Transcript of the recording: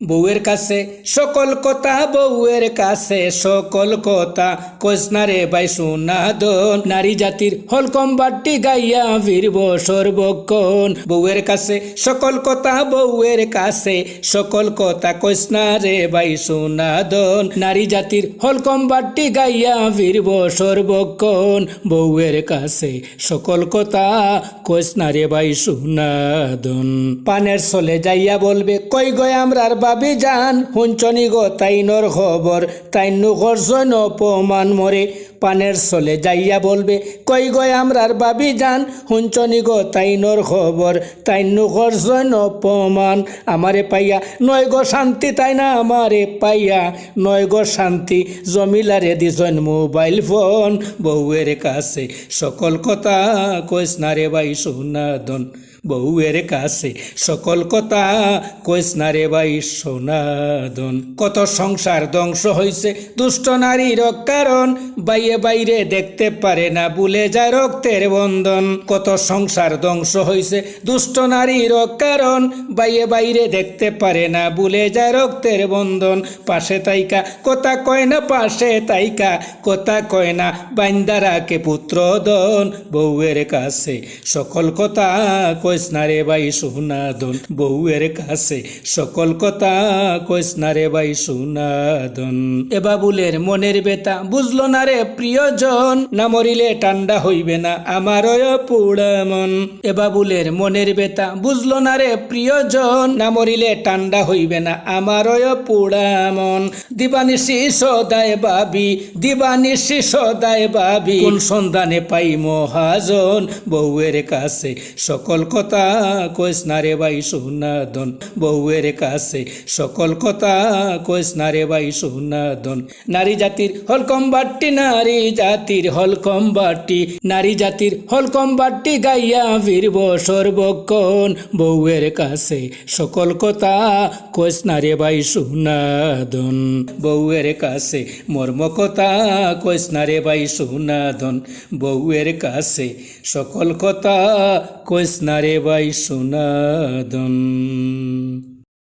বউয়ের কাছে, সকল কথা বউয়ের কাছে, সকল কথা কসনারে বাই সুনাদন নারী জাতির হলকম বাট্টি গাইয়া ফিরব সর্বক্ষণ। বউয়ের কাছে, সকল কথা বউয়ের কাছে, সকল কথা কসনারে বাই সুনাদন নারী জাতির হলকম বাট্টি গাইয়া ফিরব সর্বক্ষণ। বউয়ের কাছে, সকল কথা কসনারে বাই সুনাদন পানের চলে যাইয়া বলবে, কই গয় আমরার বাবি জান শুনচনি গো তাইনর খবর তাইনু গর্জন অপমান মরে পানের চলে যাইয়া বলবে, কই গয় আমরার বাবি যান হুঞ্চনি গো, তাইনর খবর তাইনু গর্জন অপমান আমারে পাইয়া, নয় গো শান্তি তাই না আমারে পাইয়া? নয় গো শান্তি, জমিলারে দিছন মোবাইল ফোন, বউয়ের কাছে। সকল কথা কইস না রে ভাই সোনাদন, বউয়ের কাছে। সকল কথা কইস না রে ভাই সোনাদন। কত সংসার ধ্বংস হইছে, দুষ্ট নারীর কারণ বাইয়ে বাইরে দেখতে পারে না, ভুলে যায় রক্তের বন্ধন। কত সংসার ধ্বংস হয়েছে দুষ্ট নারীর কারণ। বাইয়ে বাইরে দেখতে পারে না, ভুলে যায় রক্তের বন্ধন। পাশে তাইকা, কথা কয় না, পাশে তাইকা, কথা কয় না বাইন্দারাকে পুত্র দন বউয়ের কাছে সকল কথা কইস না রে ভাই সুনাদন। বউয়ের কাছে সকল কথা কইস না রে ভাই সুনাদন। এ বাবুলের মনের বেতা বুঝলো না রে প্রিয়জন, না মরিলে ঠান্ডা হইবে না আমার পুড়া মন। এ বাবুলের মনের বেতা বুঝলো না রে প্রিয়জন, না মরিলে ঠান্ডা হইবে না আমার পুড়া মন। দিবানিশি সদায় বাবি দিবানিশি সদায় বাবি। কোন সন্ধানে পাই মহাজন বউয়ের কাছে? সকল কথা কইস না রে ভাই সুনাদন। বউয়ের কাছে সকল কথা কইস না রে ভাই সুনাদন। নারী জাতির হলকম বাট্টি নারী জাতির হলকম বাট্টি নারী জাতির হলকম বাট্টি গাইয়া ফিরব সর্বক্ষণ। বউয়ের কাছে সকল কথা কইস না রে ভাই সুনাদন। বউয়ের কাছে। মর্ম কথা কইস না রে ভাই সোনাধন, বউয়ের কাছে। সকল কথা কইস না রে ভাই সুনাদন